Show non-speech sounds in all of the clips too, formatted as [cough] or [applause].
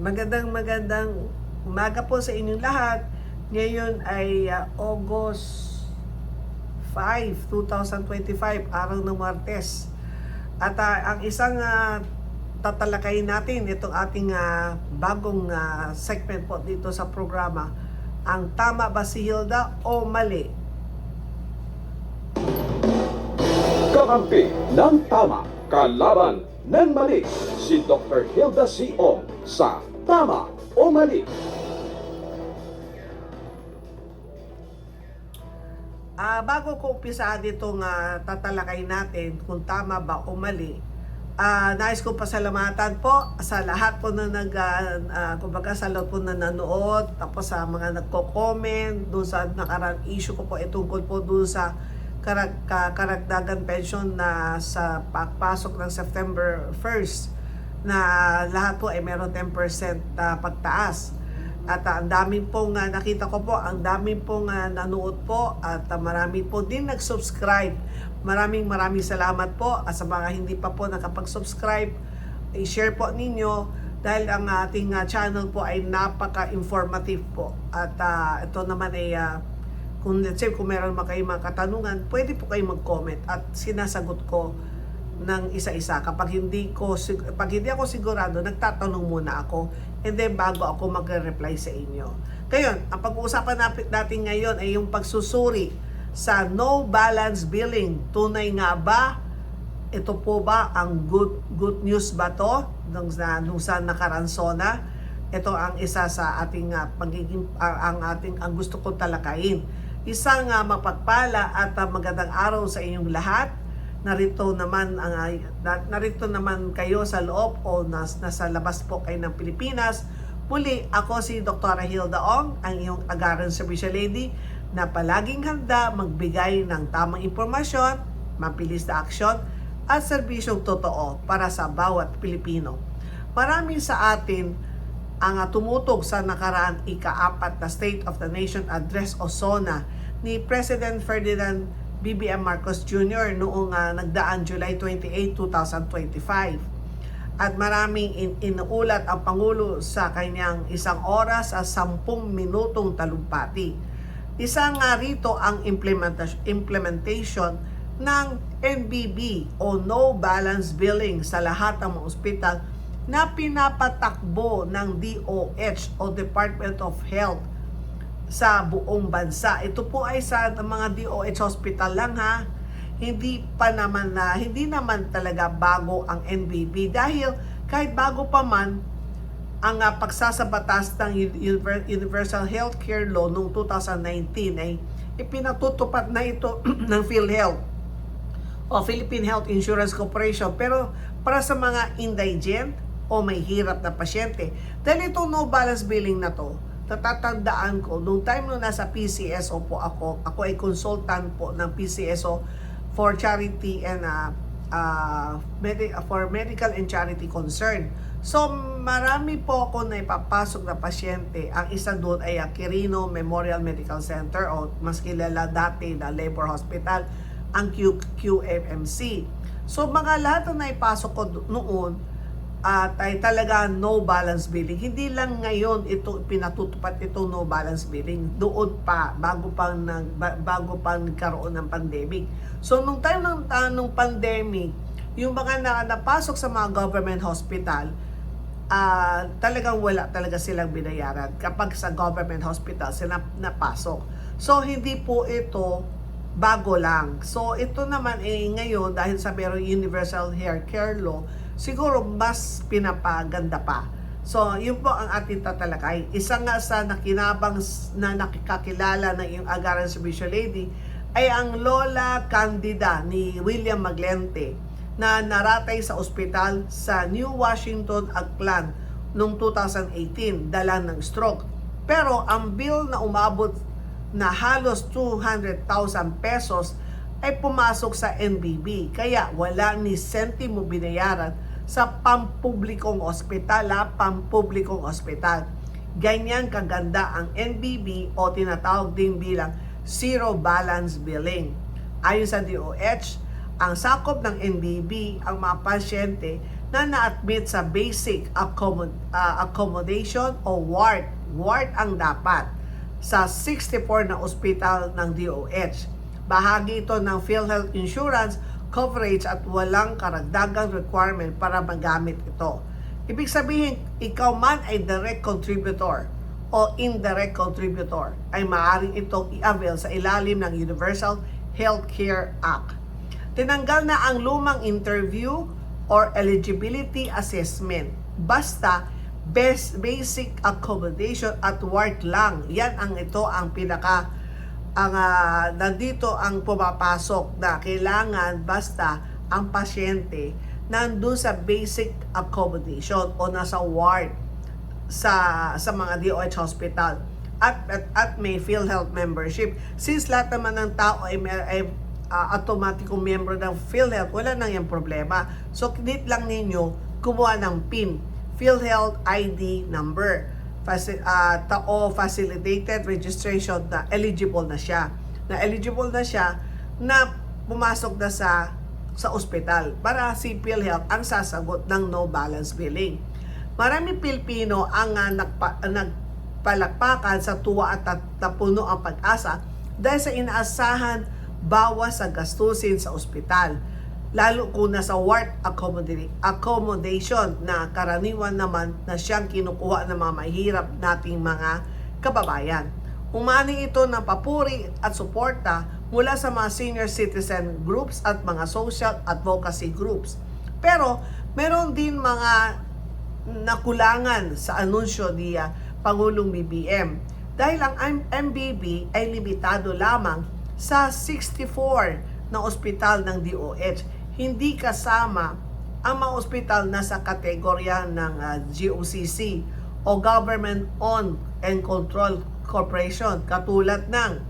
Magandang magandang umaga po sa inyong lahat. Ngayon ay ah, August 5, 2025, araw ng Martes. At ah, ang isang ah, tatalakayin natin itong ating ah, bagong ah, segment po dito sa programa. Ang tama ba si Hilda o mali? Kakampi ng tama, kalaban ng mali. Si Dr. Hilda C. Ong sa Tama o Mali. Ah, bago ko umpisa ditong ah, tatalakay natin kung tama ba o mali, ah, nais ko pasalamatan po sa lahat po na nag, ah, ah, kumbaga sa lahat po na nanood, tapos sa mga nagko-comment, doon sa nakarang issue ko po, eh, tungkol po doon sa karag, ka, karagdagan pension na sa pagpasok ng September 1st na lahat po ay meron 10% na pagtaas. At ah, ang daming pong ah, nakita ko po, ang daming pong ah, nanood po at ah, marami po din nag-subscribe. Maraming maraming salamat po at sa mga hindi pa po nakapag-subscribe, i-share po ninyo dahil ang ating ah, channel po ay napaka-informative po. At ah, ito naman ay ah, kung let's say kung meron mga kayong mga katanungan, pwede po kayo mag-comment at sinasagot ko ng isa-isa. Kapag hindi ko pag hindi ako sigurado, nagtatanong muna ako and then bago ako magre-reply sa inyo. Ngayon, ang pag-uusapan natin, ngayon ay yung pagsusuri sa no balance billing. Tunay nga ba? Ito po ba ang good good news ba to nung nung sa nakaransona? Ito ang isa sa ating uh, pagiging ah, ang ating ang gusto kong talakayin. Isang uh, mapagpala at ah, magandang araw sa inyong lahat narito naman ang na- narito naman kayo sa loob o nas, nasa labas po kayo ng Pilipinas. Muli, ako si Dr. Hilda Ong, ang iyong agaran service lady na palaging handa magbigay ng tamang impormasyon, mabilis na aksyon at serbisyong totoo para sa bawat Pilipino. Marami sa atin ang ah, tumutog sa nakaraan ika-apat na State of the Nation Address o SONA ni President Ferdinand BBM Marcos Jr. noong ah, nagdaang July 28, 2025. At maraming in- inuulat ang Pangulo sa kanyang isang oras at sampung minutong talumpati. Isa nga rito ang implementas- implementation ng NBB o No Balance Billing sa lahat ng mga ospital na pinapatakbo ng DOH o Department of Health sa buong bansa. Ito po ay sa mga DOH hospital lang ha. Hindi pa naman na hindi naman talaga bago ang NBB dahil kahit bago pa man ang uh, pagsasabatas ng Univer- Universal Healthcare Law noong 2019 ay ipinatutupad na ito [clears throat] ng PhilHealth o Philippine Health Insurance Corporation pero para sa mga indigent o may hirap na pasyente. Dahil itong no balance billing na to, natatandaan ko, nung time nung nasa PCSO po ako, ako ay consultant po ng PCSO for charity and uh, uh, medi- for medical and charity concern. So, marami po ako na ipapasok na pasyente. Ang isa doon ay ang Quirino Memorial Medical Center o mas kilala dati na Labor Hospital, ang Q-. So, mga lahat na naipasok ko noon, at ay talaga no balance billing. Hindi lang ngayon ito pinatutupad ito no balance billing. Doon pa bago pa nag ba- bago pa nagkaroon ng pandemic. So nung time ng uh, nung pandemic, yung mga na, napasok sa mga government hospital, ah talagang wala talaga silang binayaran kapag sa government hospital sila napasok. So hindi po ito bago lang. So ito naman eh ngayon dahil sa meron Universal Healthcare Law, siguro mas pinapaganda pa. So, yun po ang ating tatalakay. Isa nga sa nakinabang na nakikakilala ng iyong agaran servicio lady ay ang Lola Candida ni William Maglente na naratay sa ospital sa New Washington, Aklan noong 2018 dala ng stroke. Pero ang bill na umabot na halos 200,000 pesos ay pumasok sa NBB. Kaya wala ni sentimo binayaran sa pampublikong ospital, ha? pampublikong ospital. Ganyan kaganda ang NBB o tinatawag din bilang zero balance billing. Ayon sa DOH, ang sakop ng NBB ang mga pasyente na na-admit sa basic accommod- ah, accommodation o ward. Ward ang dapat sa 64 na ospital ng DOH. Bahagi ito ng PhilHealth Insurance coverage at walang karagdagang requirement para magamit ito. Ibig sabihin, ikaw man ay direct contributor o indirect contributor ay maaaring itong i-avail sa ilalim ng Universal Healthcare Act. Tinanggal na ang lumang interview or eligibility assessment. Basta best basic accommodation at work lang. Yan ang ito ang pinaka ang ah, nandito ang pumapasok na kailangan basta ang pasyente nandun sa basic accommodation o nasa ward sa sa mga DOH hospital at at, at may PhilHealth membership. Since lahat naman ng tao ay, ay uh, automatikong member ng PhilHealth wala nang yung problema. So need lang ninyo kumuha ng PIN PhilHealth ID number Faci- ah, tao facilitated registration na eligible na siya na eligible na siya na pumasok na sa sa ospital para si PhilHealth ang sasagot ng no balance billing Maraming Pilipino ang uh, nagpa, nagpalakpakan sa tuwa at napuno ang pag-asa dahil sa inaasahan bawas sa gastusin sa ospital. Lalo kung nasa ward accommodation, na karaniwan naman na siyang kinukuha ng mga mahirap nating mga kababayan. Umani ito ng papuri at suporta mula sa mga senior citizen groups at mga social advocacy groups. Pero meron din mga nakulangan sa anunsyo ni ah, Pangulong BBM dahil ang MBB ay limitado lamang sa 64 na ospital ng DOH. Hindi kasama ang mga ospital na sa kategorya ng ah, GOCC o Government Owned and Controlled Corporation katulad ng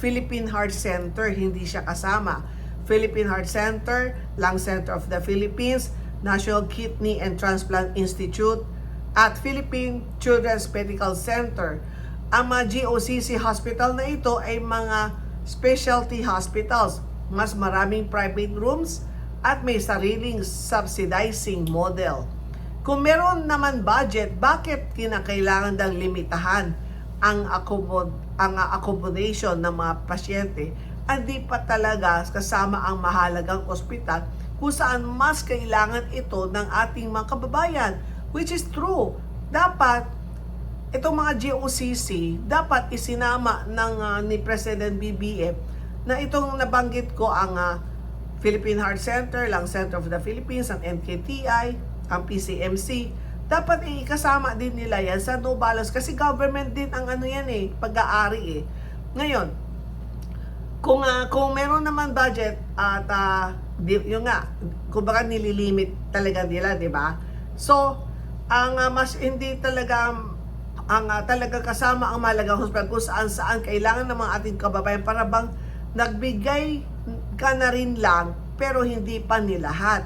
Philippine Heart Center, hindi siya kasama. Philippine Heart Center, Lung Center of the Philippines, National Kidney and Transplant Institute, at Philippine Children's Medical Center. Ang mga GOCC hospital na ito ay mga specialty hospitals. Mas maraming private rooms at may sariling subsidizing model. Kung meron naman budget, bakit kinakailangan ng limitahan ang accommod ang uh, accommodation ng mga pasyente? Hindi pa talaga kasama ang mahalagang ospital kung saan mas kailangan ito ng ating mga kababayan, which is true. Dapat itong mga GOCC dapat isinama ng ah, ni President BBM na itong nabanggit ko ang ah, Philippine Heart Center, Lung Center of the Philippines, ang NKTI, ang PCMC, dapat ikasama din nila yan sa no balance kasi government din ang ano yan eh, pag-aari eh. Ngayon, kung ah, kung meron naman budget at ah, di, yung nga, kumbaga nililimit talaga nila, di ba? So, ang ah, mas hindi talaga ang ah, talaga kasama ang malagang hospital kung saan saan kailangan ng mga ating kababayan para bang nagbigay ka na rin lang pero hindi pa ni lahat.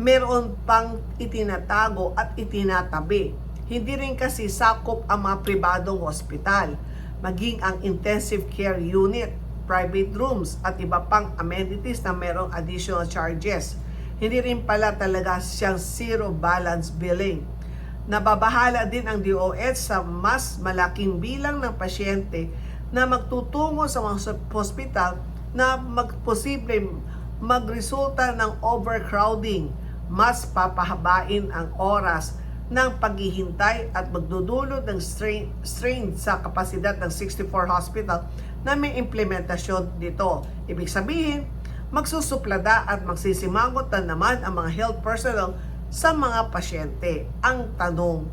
Meron pang itinatago at itinatabi. Hindi rin kasi sakop ang mga pribadong hospital, maging ang intensive care unit, private rooms at iba pang amenities na merong additional charges. Hindi rin pala talaga siyang zero balance billing. Nababahala din ang DOH sa mas malaking bilang ng pasyente na magtutungo sa mga hospital na magposible magresulta ng overcrowding, mas papahabain ang oras ng paghihintay at magdudulot ng strain, strain sa kapasidad ng 64 hospital na may implementasyon dito. Ibig sabihin, magsusuplada at magsisimangot na naman ang mga health personnel sa mga pasyente. Ang tanong,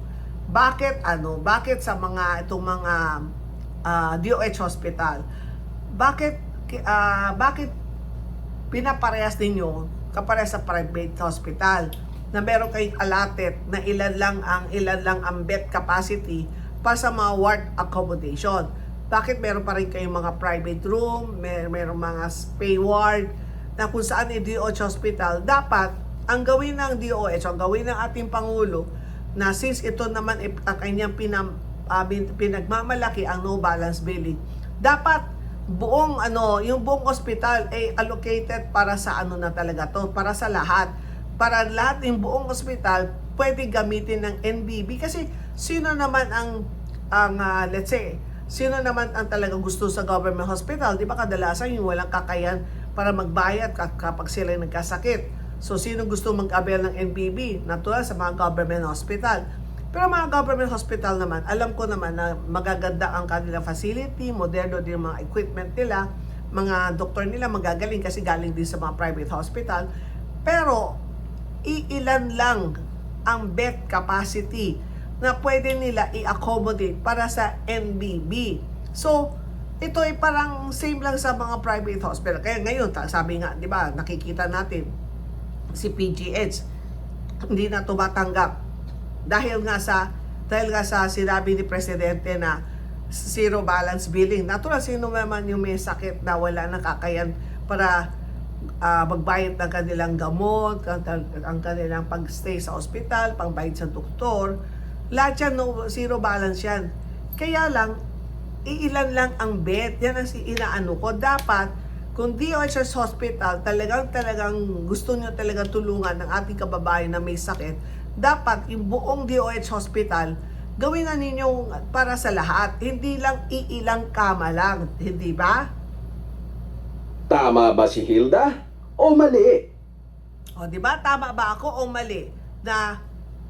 bakit ano? Bakit sa mga itong mga ah, DOH hospital? Bakit ah, bakit pinaparehas ninyo kaparehas sa private hospital na meron kayong allotted na ilan lang ang ilan lang ang bed capacity para sa mga ward accommodation. Bakit meron pa rin kayong mga private room, may meron mga spay ward na kung saan yung DOH hospital, dapat ang gawin ng DOH, ang gawin ng ating Pangulo, na since ito naman ang kanyang pinam, bin- pinagmamalaki ang no balance billing, dapat buong ano, yung buong ospital ay allocated para sa ano na talaga to, para sa lahat. para lahat ng buong ospital pwede gamitin ng NBB kasi sino naman ang ang ah, let's say sino naman ang talagang gusto sa government hospital? Di ba kadalasan yung walang kakayan para magbayad ka- kapag sila nagkasakit. So sino gusto mag-avail ng NBB natural sa mga government hospital pero mga government hospital naman alam ko naman na magaganda ang kanilang facility moderno din mga equipment nila mga doktor nila magagaling kasi galing din sa mga private hospital pero iilan lang ang bed capacity na pwede nila i-accommodate para sa NBB. So, ito ay parang same lang sa mga private hospital. Kaya ngayon, sabi nga, di ba, nakikita natin si PGH hindi na tumatanggap dahil nga sa dahil nga sa sinabi ni presidente na zero balance billing. Natural sino naman yung may sakit na wala nang kakayan para ah, magbayad ng kanilang gamot, ang, ang kanilang pagstay sa ospital, pangbayad sa doktor. Lahat yan, no, zero balance yan. Kaya lang, iilan lang ang bed. Yan ang si inaano ko. Dapat, kung DOHS Hospital, talagang talagang gusto nyo talagang tulungan ng ating kababayan na may sakit, dapat yung buong DOH Hospital, gawin na ninyong para sa lahat. Hindi lang iilang kama lang. Hindi ba? Tama ba si Hilda o mali? O, di ba? Tama ba ako o mali? Na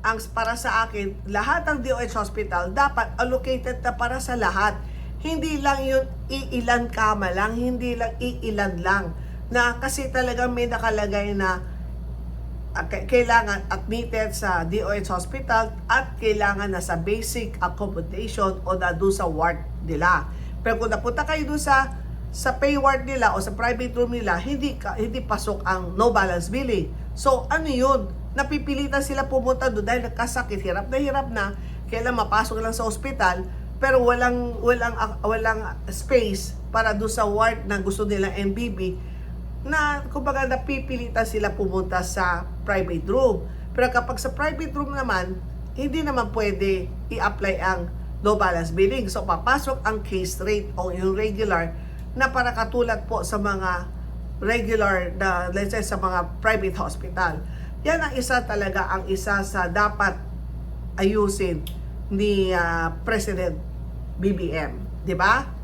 ang para sa akin, lahat ng DOH hospital dapat allocated na para sa lahat. Hindi lang yun iilan kama lang, hindi lang iilan lang. Na kasi talagang may nakalagay na kailangan admitted sa DOH hospital at kailangan na sa basic accommodation o na doon sa ward nila. Pero kung napunta kayo doon sa sa pay ward nila o sa private room nila, hindi hindi pasok ang no balance billing. So ano yun? Napipilitan sila pumunta doon dahil nagkasakit, hirap na hirap na, kailan mapasok lang sa ospital, pero walang walang walang space para doon sa ward na gusto nila MBB na kumbaga napipilitan sila pumunta sa private room. Pero kapag sa private room naman, hindi naman pwede i-apply ang no balance billing. So papasok ang case rate o yung regular na para katulad po sa mga regular na let's say sa mga private hospital. Yan ang isa talaga ang isa sa dapat ayusin ni ah, President BBM, 'di ba?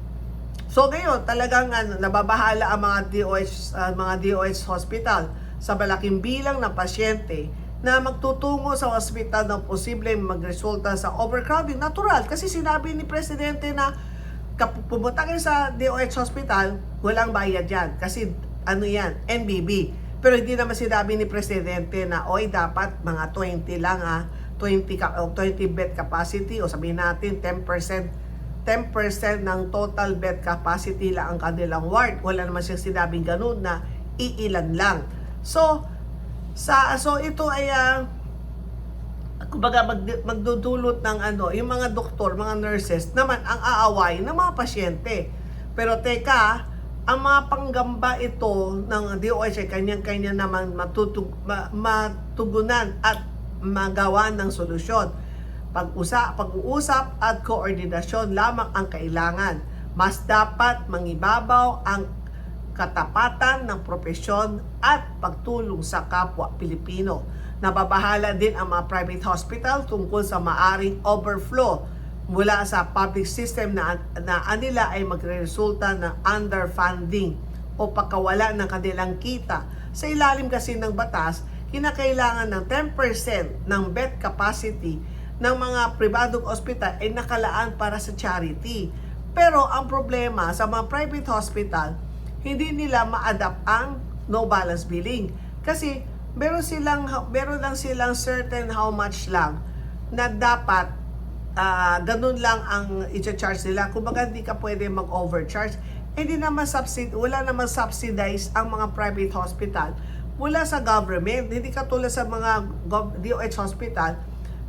So ngayon, talagang ano, nababahala ang mga DOH, ah, mga DOH hospital sa malaking bilang ng pasyente na magtutungo sa ospital ng posibleng magresulta sa overcrowding. Natural, kasi sinabi ni Presidente na pumunta kayo sa DOH hospital, walang bayad yan. Kasi ano yan, NBB. Pero hindi naman sinabi ni Presidente na, oy, dapat mga 20 lang ha, 20, ka- o 20 bed capacity, o sabihin natin 10%, 10% ng total bed capacity lang ang kanilang ward. Wala naman siyang sinabing ganun na iilan lang. So, sa so ito ay ah, kumbaga mag, magdudulot ng ano, yung mga doktor, mga nurses naman ang aaway ng mga pasyente. Pero teka, ang mga panggamba ito ng DOH ay kanyang-kanya naman matutug, ma, matugunan at magawa ng solusyon. Pag-usa, pag-uusap at koordinasyon lamang ang kailangan. Mas dapat mangibabaw ang katapatan ng propesyon at pagtulong sa kapwa Pilipino. Nababahala din ang mga private hospital tungkol sa maaring overflow mula sa public system na, na anila ay magresulta ng underfunding o pagkawala ng kanilang kita. Sa ilalim kasi ng batas, kinakailangan ng 10% ng bed capacity ng mga pribadong ospital ay nakalaan para sa charity. Pero ang problema sa mga private hospital, hindi nila ma-adapt ang no balance billing. Kasi meron silang meron lang silang certain how much lang na dapat ah, ganun lang ang i-charge nila. Kumbaga hindi ka pwede mag-overcharge. Hindi naman subsid wala naman subsidize ang mga private hospital mula sa government. Hindi katulad sa mga DOH hospital,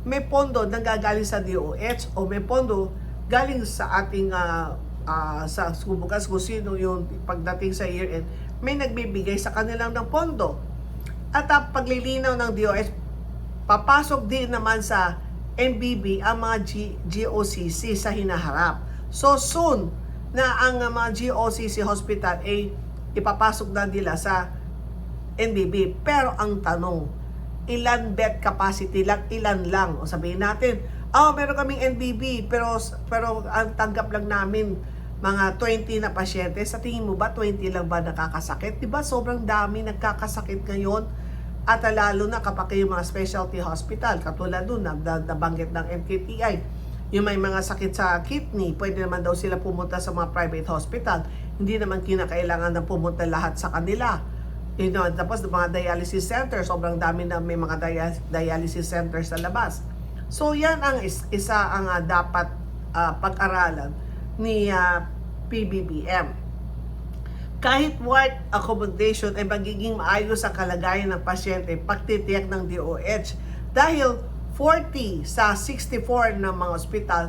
may pondo na gagaling sa DOH o may pondo galing sa ating ah, ah, sa kumbaga kung sino yung pagdating sa year end, may nagbibigay sa kanilang ng pondo. At ang paglilinaw ng DOH, papasok din naman sa MBB ang mga G- GOCC sa hinaharap. So soon na ang uh, mga GOCC hospital ay ipapasok na nila sa NBB. Pero ang tanong, ilan bed capacity lang, ilan lang. O sabihin natin, oh, meron kaming NBB, pero, pero ang tanggap lang namin mga 20 na pasyente. Sa tingin mo ba 20 lang ba nakakasakit? 'Di ba sobrang dami nagkakasakit ngayon? At lalo na kapag yung mga specialty hospital, katulad doon, nabanggit ng MKTI, yung may mga sakit sa kidney, pwede naman daw sila pumunta sa mga private hospital. Hindi naman kinakailangan na pumunta lahat sa kanila. You know, tapos mga dialysis center, sobrang dami na may mga dia- dialysis centers sa labas. So yan ang is- isa ang ah, dapat ah, pag-aralan ni ah, PBBM kahit ward accommodation ay magiging maayos ang kalagayan ng pasyente pagtitiyak ng DOH dahil 40 sa 64 ng mga ospital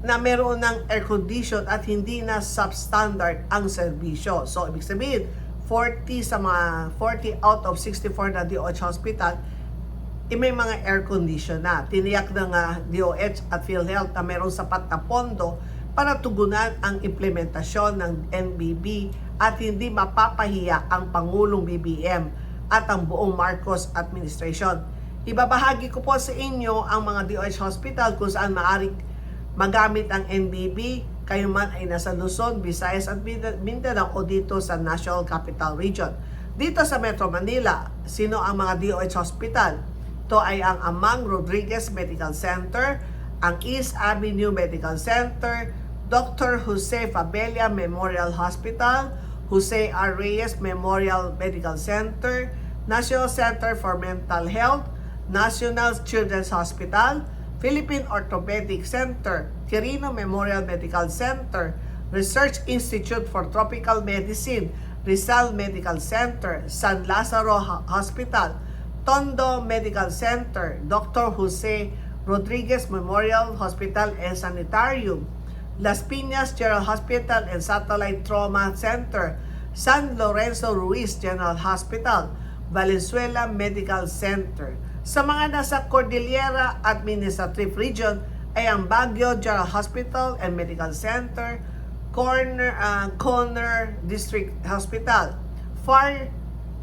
na meron ng air condition at hindi na substandard ang serbisyo. So, ibig sabihin, 40 sa mga 40 out of 64 na DOH hospital, eh, may mga air condition na. Tiniyak ng ah, DOH at PhilHealth na mayroong sapat na pondo para tugunan ang implementasyon ng NBB at hindi mapapahiya ang Pangulong BBM at ang buong Marcos administration. Ibabahagi ko po sa inyo ang mga DOH hospital kung saan maaari magamit ang NBB kayo man ay nasa Luzon, Visayas at Mindanao o dito sa National Capital Region. Dito sa Metro Manila, sino ang mga DOH hospital? Ito ay ang Amang Rodriguez Medical Center, ang East Avenue Medical Center, Dr. Jose Fabella Memorial Hospital, Jose R. Reyes Memorial Medical Center, National Center for Mental Health, National Children's Hospital, Philippine Orthopedic Center, Quirino Memorial Medical Center, Research Institute for Tropical Medicine, Rizal Medical Center, San Lazaro Ho- Hospital, Tondo Medical Center, Dr. Jose Rodriguez Memorial Hospital and Sanitarium, Las Piñas General Hospital and Satellite Trauma Center, San Lorenzo Ruiz General Hospital, Valenzuela Medical Center. Sa mga nasa Cordillera Administrative Region ay ang Baguio General Hospital and Medical Center, Corner, uh, Corner District Hospital, Far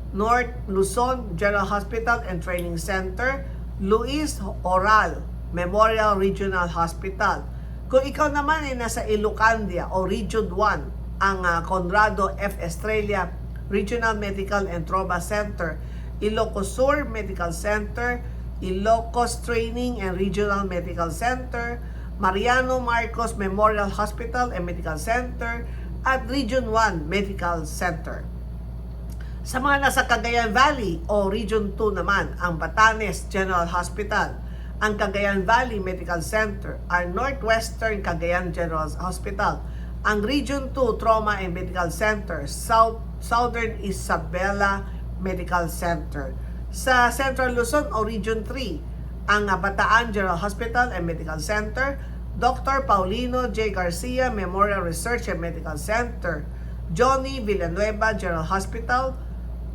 North Luzon General Hospital and Training Center, Luis Oral Memorial Regional Hospital. Kung ikaw naman ay nasa Ilocandia o Region 1, ang ah, Conrado F. Estrella Regional Medical and Trauma Center, Ilocos Sur Medical Center, Ilocos Training and Regional Medical Center, Mariano Marcos Memorial Hospital and Medical Center, at Region 1 Medical Center. Sa mga nasa Cagayan Valley o Region 2 naman, ang Batanes General Hospital, ang Cagayan Valley Medical Center, ang Northwestern Cagayan General Hospital, ang Region 2 Trauma and Medical Center, South, Southern Isabela Medical Center. Sa Central Luzon o Region 3, ang Bataan General Hospital and Medical Center, Dr. Paulino J. Garcia Memorial Research and Medical Center, Johnny Villanueva General Hospital,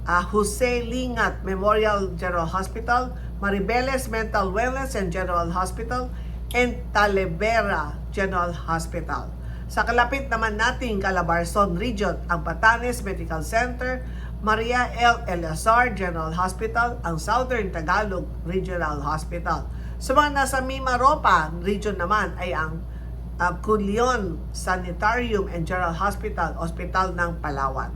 ah, Jose Lingat Memorial General Hospital, Maribeles Mental Wellness and General Hospital, and Talebera General Hospital. Sa kalapit naman nating Calabarzon Region, ang Batanes Medical Center, Maria L. Eleazar General Hospital, ang Southern Tagalog Regional Hospital. Sa mga nasa Mimaropa Region naman ay ang uh, Culion Sanitarium and General Hospital, Hospital ng Palawan.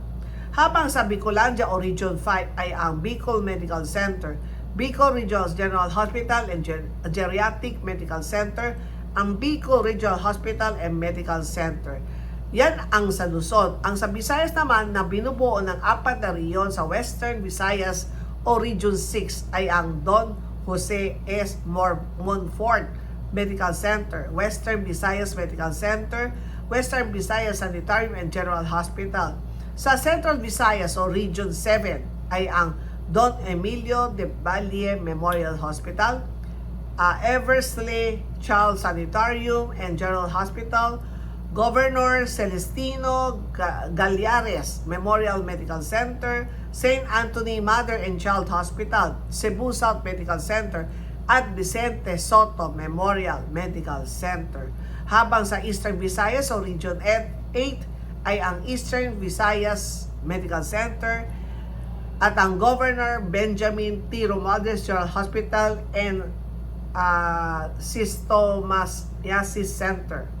Habang sa Bicolandia o Region 5 ay ang Bicol Medical Center, Bicol Regional General Hospital and Ger- Geriatric Medical Center, ang Bicol Regional Hospital and Medical Center. Yan ang sa Luzon. Ang sa Visayas naman na binubuo ng apat na riyon sa Western Visayas o Region 6 ay ang Don Jose S. Monfort Medical Center, Western Visayas Medical Center, Western Visayas Sanitarium and General Hospital. Sa Central Visayas o Region 7 ay ang Don Emilio de Valle Memorial Hospital, uh, Eversley Child Sanitarium and General Hospital, Governor Celestino Ga- Gallares Memorial Medical Center, St. Anthony Mother and Child Hospital, Cebu South Medical Center, at Vicente Soto Memorial Medical Center. Habang sa Eastern Visayas o Region 8 ay ang Eastern Visayas Medical Center, at ang Governor Benjamin T. Romualdez General Hospital and uh, Cystomastiasis Center.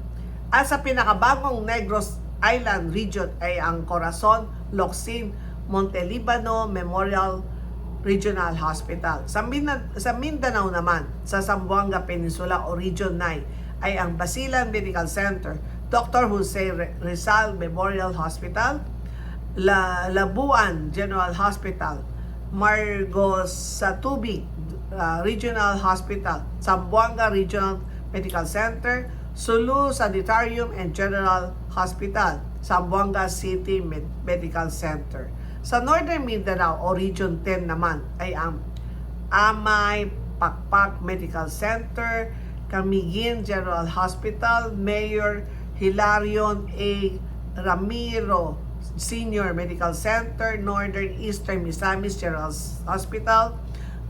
At sa pinakabagong Negros Island region ay ang Corazon, Locsin, Montelibano Memorial Regional Hospital. Sa, Min- sa Mindanao naman, sa Zamboanga Peninsula o Region 9 ay ang Basilan Medical Center, Dr. Jose Rizal Memorial Hospital, La Labuan General Hospital, Margos sa Tubig uh, Regional Hospital, Zamboanga Regional Medical Center, Sulu Sanitarium and General Hospital, Zamboanga City Med- Medical Center. Sa Northern Mindanao o Region 10 naman ay ang Amay Pakpak Medical Center, Camiguin General Hospital, Mayor Hilarion A. Ramiro Senior Medical Center, Northern Eastern Misamis General Hospital,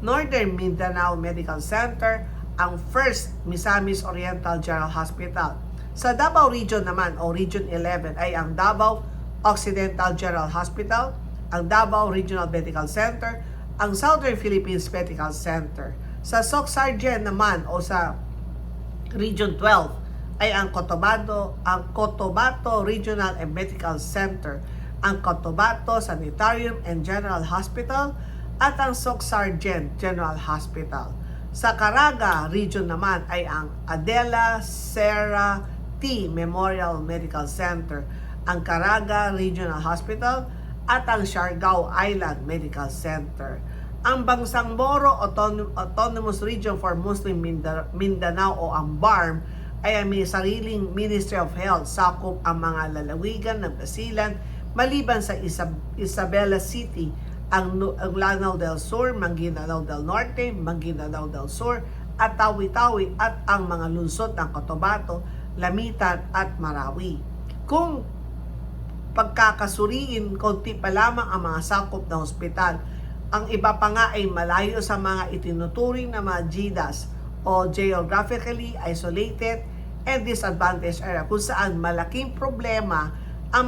Northern Mindanao Medical Center, ang First Misamis Oriental General Hospital. Sa Davao Region naman o Region 11 ay ang Davao Occidental General Hospital, ang Davao Regional Medical Center, ang Southern Philippines Medical Center. Sa Socsargen naman o sa Region 12 ay ang Cotabato, ang Cotabato Regional and Medical Center, ang Cotabato Sanitarium and General Hospital at ang Socsargen General Hospital. Sa Caraga Region naman ay ang Adela Serra T Memorial Medical Center, ang Caraga Regional Hospital at ang Siargao Island Medical Center. Ang Bangsang Auton- Autonomous Region for Muslim Minda- Mindanao o ang BARM ay may sariling Ministry of Health sakop ang mga lalawigan ng Basilan maliban sa Isab- Isabela City, ang, ang Lanao del Sur, Manguinalao del Norte, Manguinalao del Sur, at Tawi-Tawi at ang mga lungsod ng Cotabato, Lamitan at Marawi. Kung pagkakasuriin, konti pa lamang ang mga sakop ng ospital. Ang iba pa nga ay malayo sa mga itinuturing na mga GIDAS o geographically isolated and disadvantaged area kung saan malaking problema ang,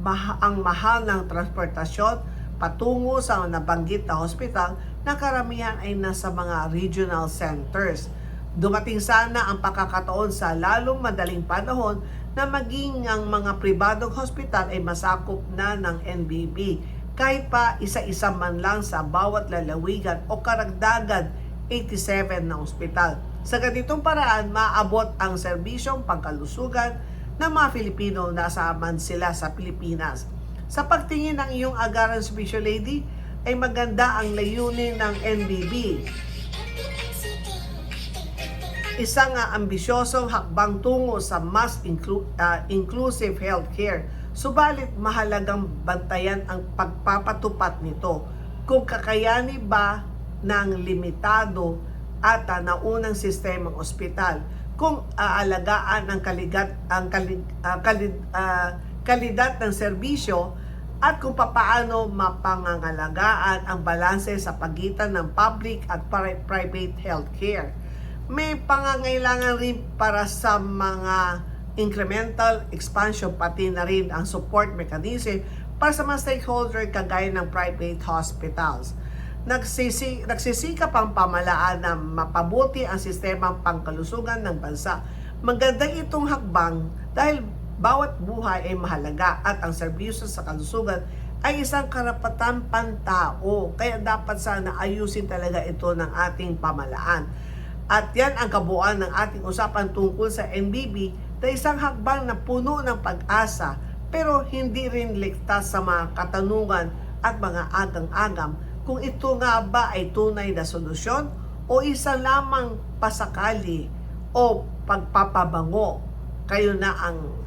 ma- ang mahal ng transportasyon patungo sa nabanggit na hospital na karamihan ay nasa mga regional centers. Dumating sana ang pagkakataon sa lalong madaling panahon na maging ang mga pribadong hospital ay masakop na ng NBB kahit pa isa-isa man lang sa bawat lalawigan o karagdagan 87 na ospital. Sa ganitong paraan, maabot ang serbisyong pangkalusugan ng mga Filipino na man sila sa Pilipinas. Sa pagtingin ng iyong agaran Special Lady, ay maganda ang layunin ng NBB isang uh, ambisyosong hakbang tungo sa mas inclu- ah, inclusive healthcare. Subalit mahalagang bantayan ang pagpapatupat nito. Kung kakayani ba ng limitado at ah, naunang sistemang ospital kung aalagaan ang kaligat ang kali, ah, kali- ah, kalidad ng serbisyo at kung papaano mapangangalagaan ang balanse sa pagitan ng public at pri- private healthcare may pangangailangan rin para sa mga incremental expansion pati na rin ang support mechanism para sa mga stakeholder kagaya ng private hospitals. Nagsisi, nagsisikap ang pamalaan na mapabuti ang sistemang pangkalusugan ng bansa. Maganda itong hakbang dahil bawat buhay ay mahalaga at ang serbisyo sa kalusugan ay isang karapatan pantao. Kaya dapat sana ayusin talaga ito ng ating pamalaan. At yan ang kabuuan ng ating usapan tungkol sa NBB na isang hakbang na puno ng pag-asa pero hindi rin ligtas sa mga katanungan at mga agang-agam kung ito nga ba ay tunay na solusyon o isa lamang pasakali o pagpapabango. Kayo na ang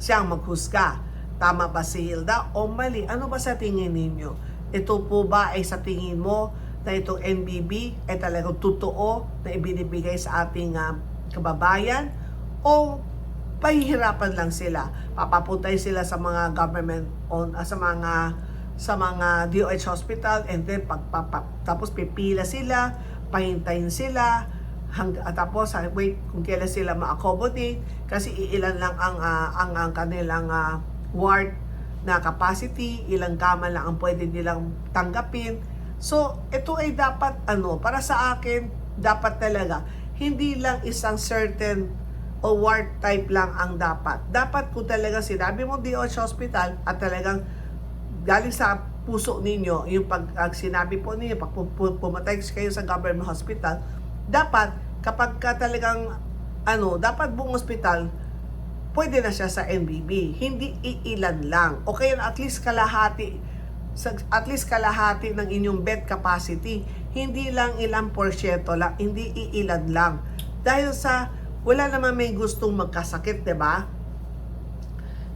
siyang maghusga. Tama ba si Hilda o mali? Ano ba sa tingin ninyo? Ito po ba ay sa tingin mo na itong NBB ay talagang totoo na ibinibigay sa ating ah, kababayan o pahihirapan lang sila papapuntay sila sa mga government on ah, sa mga sa mga DOH hospital and then pagpapa, tapos pipila sila pahintayin sila hang, at tapos ah, wait kung kailan sila ma-accommodate kasi iilan lang ang ah, ang, ang kanilang ah, ward na capacity, ilang kama lang ang pwede nilang tanggapin. So, ito ay dapat ano, para sa akin, dapat talaga hindi lang isang certain o ward type lang ang dapat. Dapat kung talaga sinabi mo DOH hospital at talagang galing sa puso ninyo, yung pag sinabi po ninyo, pag pu- pu- pumatay kayo sa government hospital, dapat kapag ka talagang ano, dapat buong hospital pwede na siya sa NBB. Hindi iilan lang. O kaya at least kalahati at least kalahati ng inyong bed capacity. Hindi lang ilang porsyento lang, hindi iilan lang. Dahil sa wala naman may gustong magkasakit, 'di ba?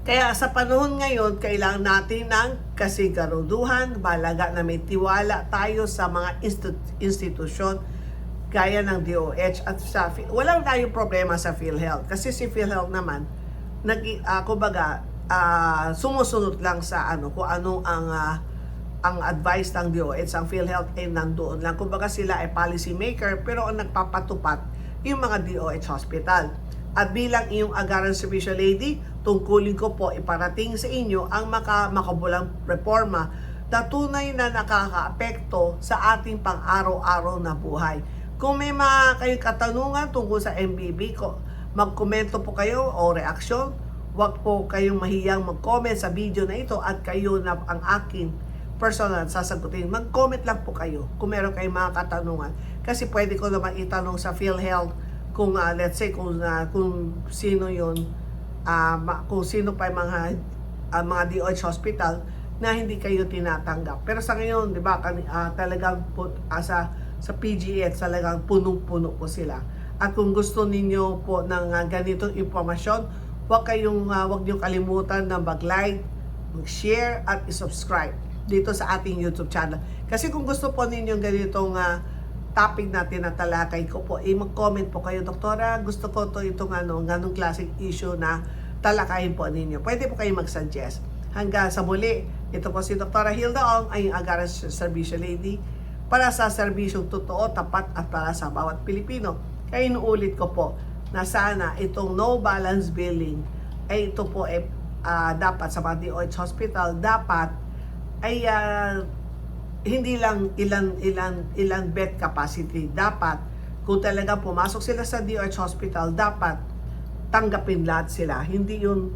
Kaya sa panahon ngayon, kailangan natin ng kasigaruduhan, balaga na may tiwala tayo sa mga institu- institusyon gaya ng DOH at sa walang tayong problema sa PhilHealth. Kasi si PhilHealth naman nag uh, kumbaga ah, sumusunod lang sa ano kung ano ang ah, ang advice ng DOH ang PhilHealth ay nandoon lang. Kumbaga sila ay policy maker pero ang nagpapatupad yung mga DOH hospital. At bilang iyong agaran servisyo lady tungkulin ko po iparating sa inyo ang maka, makabulang reforma na tunay na nakakaapekto sa ating pang-araw-araw na buhay. Kung may mga kayong katanungan tungkol sa MBB, ko, magkomento po kayo o reaksyon. Huwag po kayong mahiyang mag-comment sa video na ito at kayo na ang akin personal sasagutin. Mag-comment lang po kayo kung meron kayong mga katanungan. Kasi pwede ko naman itanong sa PhilHealth kung ah, let's say kung ah, kung sino yon ah, ma- kung sino pa yung mga ah, mga DOH hospital na hindi kayo tinatanggap. Pero sa ngayon, 'di ba, kani- ah, talagang put, ah, sa sa PGH talagang punong-puno po sila. At kung gusto ninyo po ng ah, ganitong impormasyon, huwag kayong ah, huwag niyo kalimutan na mag-like, mag-share at i-subscribe dito sa ating YouTube channel. Kasi kung gusto po ninyo ganitong ah, topic natin na talakay ko po, eh mag-comment po kayo, Doktora, gusto ko to itong ano, ganong klaseng issue na talakayin po ninyo. Pwede po kayo mag-suggest. Hanggang sa muli, ito po si Doktora Hilda Ong, ay Agaran Servicio Lady, para sa serbisyong totoo, tapat at para sa bawat Pilipino. Kaya inuulit ko po na sana itong no balance billing ay ito po ay ah, dapat sa mga DOH hospital dapat ay ah, hindi lang ilan ilan ilan bed capacity. Dapat kung talaga pumasok sila sa DOH hospital dapat tanggapin lahat sila. Hindi yun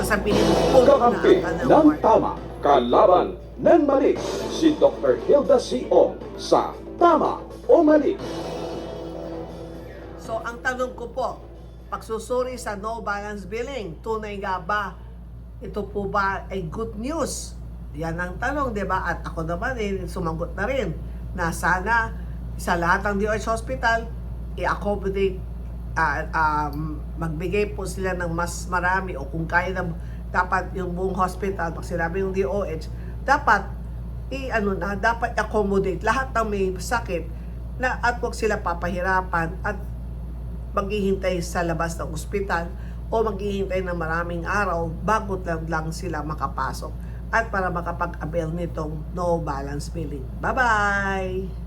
sasabihin puno na ang tama, kalaban ng mali, si Dr. Hilda C. Ong sa Tama o Mali. So, ang tanong ko po, pagsusuri sa no balance billing, tunay nga ba, ito po ba ay good news? Yan ang tanong, di ba? At ako naman eh, sumagot na rin na sana sa lahat ng DOH hospital, i-accommodate, ah, um, magbigay po sila ng mas marami o kung kaya na dapat yung buong hospital, pag sinabi yung DOH, dapat i ano na dapat accommodate lahat ng may sakit na at wag sila papahirapan at maghihintay sa labas ng ospital o maghihintay ng maraming araw bago lang, lang sila makapasok at para makapag-avail nitong no balance billing. Bye-bye!